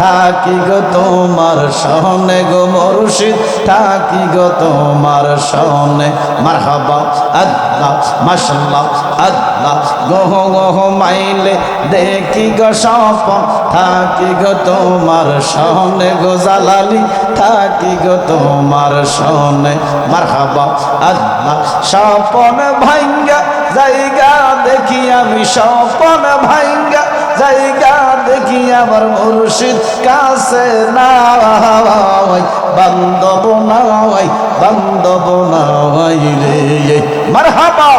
থাকি গো তোমার সহনে গো মুর্শিদ, থাকি গো তোমার সহনে মারহাবা, আল্লাহ, মাশাল্লাহ, আল্লাহ, গহ গহ মাইলে দেখি গো স্বপন। থাকি গো তোমার সহনে গো জালালি, থাকি গো তোমার সহনে মারহাবা, আল্লাহ, স্বপন ভাঙ্গা জায়গা দেখি আমি স্বপন ভাঙ্গা জায়গা দেখি আমার মুর্শিদ কাছে নাই বান্ধব নাই বান্ধব নাই রে। মারহাবা!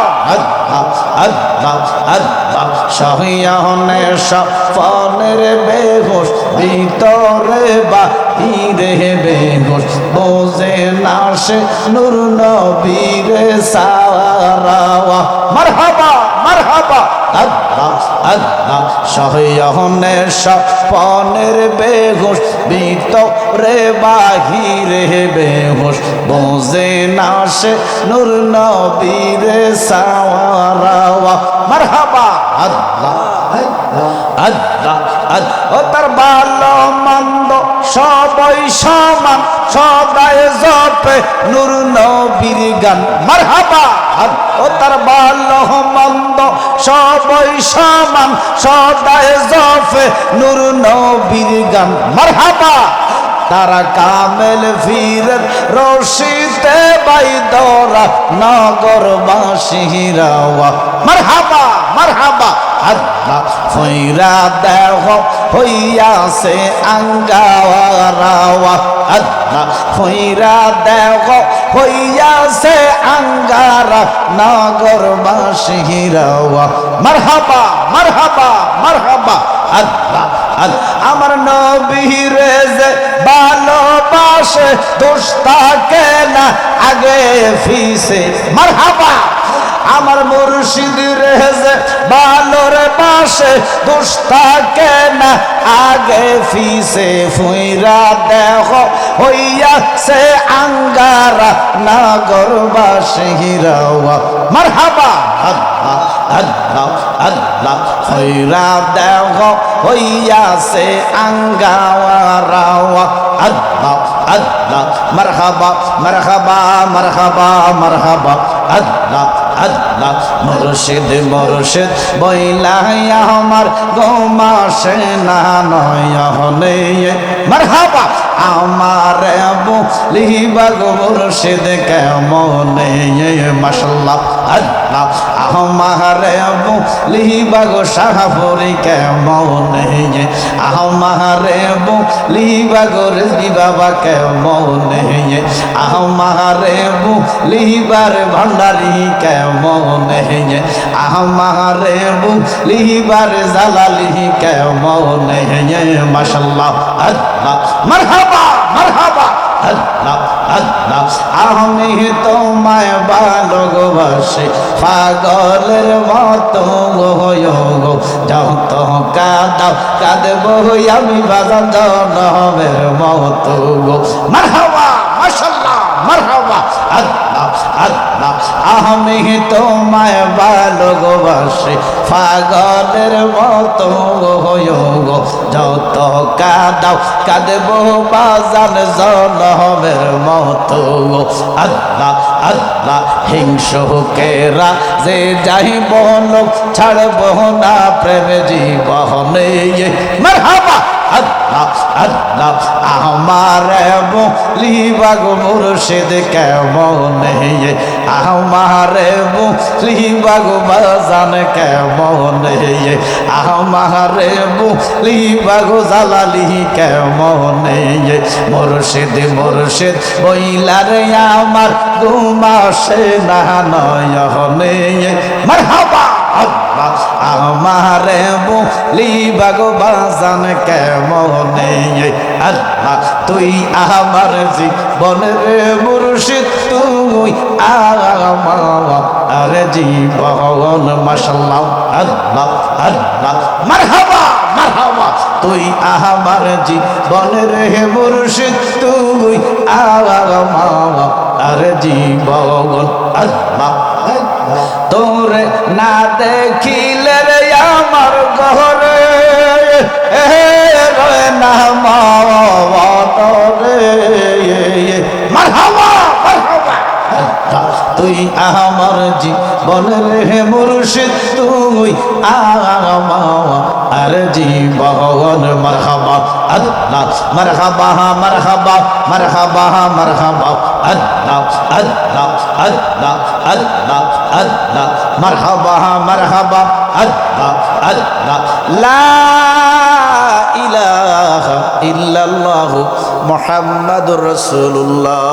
আল্লাহ সহিয়াহনে সফনের বেহুশ, বোঝে না সে নূর নবীরে সারাওয়া। মারহাবা মারহাবা! আল্লাহ আল্লাহ সহয়নে সপনের বেহুশ ভিতরে বাহিরে বেহুশ, বোঝে না সে নূর নবীরে সাওয়ারাওয়া মারহাবা, আল্লাহ। ও তার ভালো মন্দ সবাই সমান সদাই জপে নূর নবীর গান মারহাবা ও তার ভালো মন্দ সবাই সমান সদাই জপে নূর নবীর গান মারহাবা তারা কামেল ফিরের রশিতে বাইদরা নগর বাসিরাওয়া মারহাবা মারহাবা আল্লাহ ফইরা দেহ হইয়াছে আঙ্গাওয়ারাওয়া। আল্লাহ ফইরা দেহ হইয়াছে আঙ্গারা নগর বাসিরাওয়া মারহাবা মারহাবা মারহাবা। আল্লাহ আমার নবীরে যে ভালোবাসে দোস্তাকে না, আগে ফিসে। মারহাবা। আমার মুর্শিদ রেজে বালোর পাশে দুস্তাকে না আগে ফিসে ফুইরা দেহ হইয়া সে আঙ্গারা নাগর বাসে হিরাওয়া। মারহাবা। আল্লাহ আল্লাহ হইরা দেহ হইয়া সে আঙ্গাওয়ারাওয়া আল্লাহ আল্লাহ, মারহাবা মারহাবা মারহাবা মারহাবা। আল্লাহ আল্লাহ, মুর্শিদ মুর্শিদ বইলাই আমার গোমাসে না নয়নে মারহাবা, আমার লিবা গো মুর্শিদ কেমনে? মাশাল্লাহ আল্লাহ। আমার লিবা গো শাহপুরি কেমনে আমার লিবা গো রিজবি বাবা কেমনে আমার লিবার ভান্ডারি কেমনে আমার লিবার জালালি কেমনে মাশাল্লাহ আল্লাহ, মারহাবা মারহাবা, আল্লাহ আল্লাহ। আমি তোমায় ভালোবাসি, পাগলের মতো গো। যত কাদাও, কাঁদব আমি বাজান জনমের মতো গো। মারহাবা, মাশাল্লাহ, মারহাবা, আল্লাহ আল্লাহ, আমি তোমায় ভালোবাসি, পাগলের মতো গো। যত কাদাও, কাঁদব বাজান জনমের মতো আল্লাহ আল্লাহ হিংসুকেরা যে যাই বহন ছাড়ব না প্রেম জীবনে। মারহাবা! আল্লাহ আল্লাহ আমার লিবাগ মুর্শিদ কেমন? আমার লিবাগ বাজান কেমন? আমার লিবাগ জালালি কেমন? মুর্শিদ মুর্শিদ বইলার আমার ঘুমাসে না নয়নে। মারহাবা! আমারে বলি বাগবাজান কেমনে? আল্লাহ, তুই আমার জীবনের মুর্শিদ, তুই আমার জীবন মাশাল্লাহ আল্লাহ আল্লাহ, মারহাবা মারহাবা। তুই আমার জীবনের মুর্শিদ, তুই আমার জীবন। আল্লাহ না দেখিলে রে আমার ঘরে রে না রে। তুই আমার জীবনের হে মুর্শিদ, তুই আমার জীবন। মারহাবা। আল্লাহ, মারহাবা মারহাবা মারহাবা মারহাবা, আল্লাহ আল্লাহ আল্লাহ আল্লাহ আল্লাহ, মারহাবা মারহাবা, আল্লাহ আল্লাহ, লা ইলাহা ইল্লাল্লাহু মুহাম্মাদুর রাসূলুল্লাহ